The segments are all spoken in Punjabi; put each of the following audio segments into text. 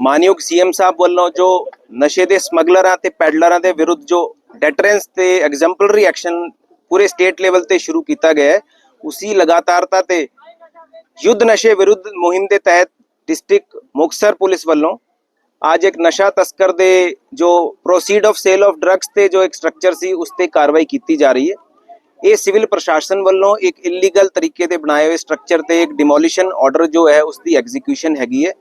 ਮਾਨਯੋਗ ਸੀਐਮ ਸਾਹਿਬ ਵੱਲੋਂ ਜੋ ਨਸ਼ੇ ਦੇ ਸਮਗਲਰਾਂ ਤੇ ਪੈਡਲਰਾਂ ਦੇ ਵਿਰੁੱਧ ਜੋ ਡੈਟਰੈਂਸ ਤੇ ਐਗਜ਼ੈਂਪਲਰੀ ਐਕਸ਼ਨ ਪੂਰੇ ਸਟੇਟ ਲੈਵਲ ਤੇ ਸ਼ੁਰੂ ਕੀਤਾ ਗਿਆ ਹੈ, ਉਸੀ ਲਗਾਤਾਰਤਾ ਤੇ ਯੁੱਧ ਨਸ਼ੇ ਵਿਰੁੱਧ ਮੁਹਿੰਮ ਦੇ ਤਹਿਤ ਡਿਸਟ੍ਰਿਕਟ ਮੁਕਤਸਰ ਪੁਲਿਸ ਵੱਲੋਂ ਅੱਜ ਇੱਕ ਨਸ਼ਾ ਤਸਕਰ ਦੇ ਜੋ proceed of sale of drugs ਤੇ ਜੋ ਇੱਕ ਸਟਰਕਚਰ ਸੀ, ਉਸ ਤੇ ਕਾਰਵਾਈ ਕੀਤੀ ਜਾ ਰਹੀ ਹੈ। ਇਹ ਸਿਵਲ ਪ੍ਰਸ਼ਾਸਨ ਵੱਲੋਂ ਇੱਕ ਇਲੀਗਲ ਤਰੀਕੇ ਦੇ ਬਣਾਏ ਹੋਏ ਸਟਰਕਚਰ ਤੇ ਇੱਕ ਡਿਮੋਲੀਸ਼ਨ ਆਰਡਰ ਜੋ ਹੈ ਉਸ ਦੀ ਐਗਜ਼ੀਕਿਊਸ਼ਨ ਹੈਗੀ ਹੈ।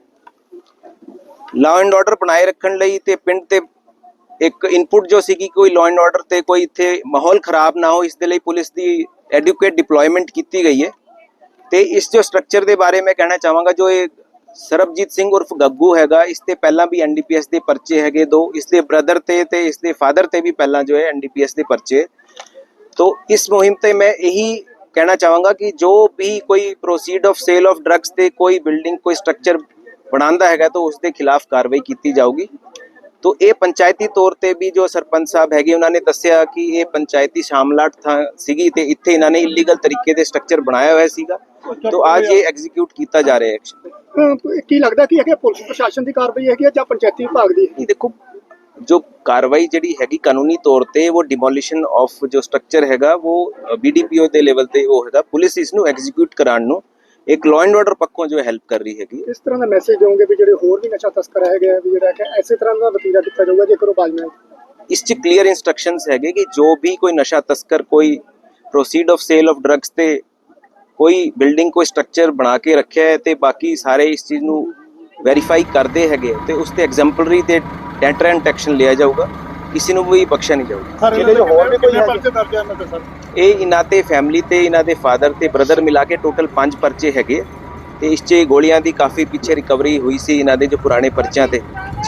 ਲਾਅ ਐਂਡ ਆਰਡਰ ਬਣਾਏ ਰੱਖਣ ਲਈ ਤੇ ਪਿੰਡ ਤੇ ਇੱਕ ਇਨਪੁਟ ਜੋ ਸੀ ਕਿ ਕੋਈ ਲਾਅ ਐਂਡ ਆਰਡਰ ਤੇ ਕੋਈ ਇੱਥੇ ਮਾਹੌਲ ਖਰਾਬ ਨਾ ਹੋ, ਇਸ ਦੇ ਲਈ ਪੁਲਿਸ ਦੀ ਐਡਿਕੁਏਟ ਡਿਪਲੋਇਮੈਂਟ ਕੀਤੀ ਗਈ ਹੈ। ਤੇ ਇਸ ਜੋ ਸਟਰਕਚਰ ਦੇ ਬਾਰੇ ਮੈਂ ਕਹਿਣਾ ਚਾਹਾਂਗਾ, ਜੋ ਇਹ ਸਰਬਜੀਤ ਸਿੰਘ ਉਰਫ ਗੱਗੂ ਹੈਗਾ, ਇਸ ਤੇ ਪਹਿਲਾਂ ਵੀ ਐਨਡੀਪੀਐਸ ਦੇ ਪਰਚੇ ਹੈਗੇ ਦੋ, ਇਸ ਦੇ ਬ੍ਰਦਰ ਤੇ ਤੇ ਇਸ ਦੇ ਫਾਦਰ ਤੇ ਵੀ ਪਹਿਲਾਂ ਜੋ ਹੈ ਐਨਡੀਪੀਐਸ ਦੇ ਪਰਚੇ। ਤੋਂ ਇਸ ਮੁਹਿੰਮ ਤੇ ਮੈਂ ਇਹੀ ਕਹਿਣਾ ਚਾਹਾਂਗਾ ਕਿ ਜੋ ਵੀ ਕੋਈ proceed of sale of drugs ਤੇ ਕੋਈ ਬਿਲਡਿੰਗ ਕੋਈ ਸਟਰਕਚਰ ਬਣਾਉਂਦਾ ਹੈਗਾ ਤਾਂ ਉਸ ਦੇ ਖਿਲਾਫ ਕਾਰਵਾਈ ਕੀਤੀ ਜਾਊਗੀ। ਤੋ ਇਹ ਪੰਚਾਇਤੀ ਤੌਰ ਤੇ ਵੀ ਜੋ ਸਰਪੰਚ ਸਾਹਿਬ ਹੈਗੇ ਉਹਨਾਂ ਨੇ ਦੱਸਿਆ ਕਿ ਇਹ ਪੰਚਾਇਤੀ ਸ਼ਾਮਲਾਟ ਥਾਂ ਸੀਗੀ ਤੇ ਇੱਥੇ ਇਹਨਾਂ ਨੇ ਇਲੀਗਲ ਤਰੀਕੇ ਦੇ ਸਟਰਕਚਰ ਬਣਾਇਆ ਹੋਇਆ ਸੀਗਾ। ਤੋ ਅੱਜ ਇਹ ਐਗਜ਼ੀਕਿਊਟ ਕੀਤਾ ਜਾ ਰਿਹਾ ਹੈ ਐਕਸ਼ਨ ਕੀ ਲੱਗਦਾ ਕਿ ਇਹ ਪੁਲਿਸ ਪ੍ਰਸ਼ਾਸਨ ਦੀ ਕਾਰਵਾਈ ਹੈਗੀ ਹੈ ਜਾਂ ਪੰਚਾਇਤੀ ਵਿਭਾਗ ਦੀ? ਇਹ ਦੇਖੋ ਜੋ ਕਾਰਵਾਈ ਜਿਹੜੀ ਹੈਗੀ ਕਾਨੂੰਨੀ ਤੌਰ ਤੇ ਉਹ ਡਿਮੋਲੀਸ਼ਨ ਆਫ ਜੋ ਸਟਰਕਚਰ ਹੈਗਾ ਉਹ ਬੀਡੀਪੀਓ ਦੇ ਲੈਵਲ ਤੇ ਉਹ ਹੈਗਾ। ਪੁਲਿਸ ਇਸ ਨੂੰ ਐਗਜ਼ੀਕਿਊਟ ਕਰਾਉਣ ਨੂੰ ਇੱਕ ਲਾਅ ਐਂਡ ਆਰਡਰ ਪੱਖੋਂ ਜੋ ਹੈਲਪ ਕਰ ਰਹੀ ਹੈਗੀ ਇਸ ਤਰ੍ਹਾਂ ਦਾ ਮੈਸੇਜ ਦਿਓਗੇ ਵੀ ਜਿਹੜੇ ਹੋਰ ਵੀ ਨਸ਼ਾ ਤਸਕਰ ਹੈਗੇ ਆ ਵੀ ਜਿਹੜਾ ਕਿ ਐਸੇ ਤਰ੍ਹਾਂ ਦਾ ਵਤੀਰਾ ਕੀਤਾ ਜਾਊਗਾ ਜੇਕਰ ਉਹ ਬਾਜ ਨਾ ਆਏ। ਇਸ ਚ ਕਲੀਅਰ ਇਨਸਟਰਕਸ਼ਨਸ ਹੈਗੇ ਕਿ ਜੋ ਵੀ ਕੋਈ ਨਸ਼ਾ ਤਸਕਰ ਕੋਈ proceed of sale of drugs ਤੇ ਕੋਈ ਬਿਲਡਿੰਗ ਕੋਈ ਸਟਰਕਚਰ ਬਣਾ ਕੇ ਰੱਖਿਆ ਹੈ ਤੇ ਬਾਕੀ ਸਾਰੇ ਇਸ ਚੀਜ਼ ਨੂੰ ਵੈਰੀਫਾਈ ਕਰਦੇ ਹੈਗੇ ਤੇ ਉਸ ਤੇ ਐਗਜ਼ੈਂਪਲਰੀ ਤੇ ਡੈਟਰੈਂਟ ਐਕਸ਼ਨ ਲਿਆ ਜਾਊਗਾ। ਕਿਸੇ ਨੂੰ ਵੀ ਬਖਸ਼ਿਆ ਨਹੀਂ ਜਾਊਗਾ। ਜਿਹੜੇ ਜੋ ਹੋਰ ਵੀ ਕੋਈ ਪਰਚੇ ਦਰਜ ਹਨ ਤੇ ਸਰ? ਇਹ ਇਹਨਾਂ ਤੇ ਫੈਮਿਲੀ ਤੇ, ਇਹਨਾਂ ਦੇ ਫਾਦਰ ਤੇ ਬ੍ਰਦਰ ਮਿਲਾ ਕੇ ਟੋਟਲ 5 ਪਰਚੇ ਹੈਗੇ। ਤੇ ਇਸ 'ਚ ਗੋਲੀਆਂ ਦੀ ਕਾਫੀ ਪਿੱਛੇ ਰਿਕਵਰੀ ਹੋਈ ਸੀ ਇਹਨਾਂ ਦੇ, ਜੋ ਪੁਰਾਣੇ ਪਰਚਿਆਂ ਤੇ।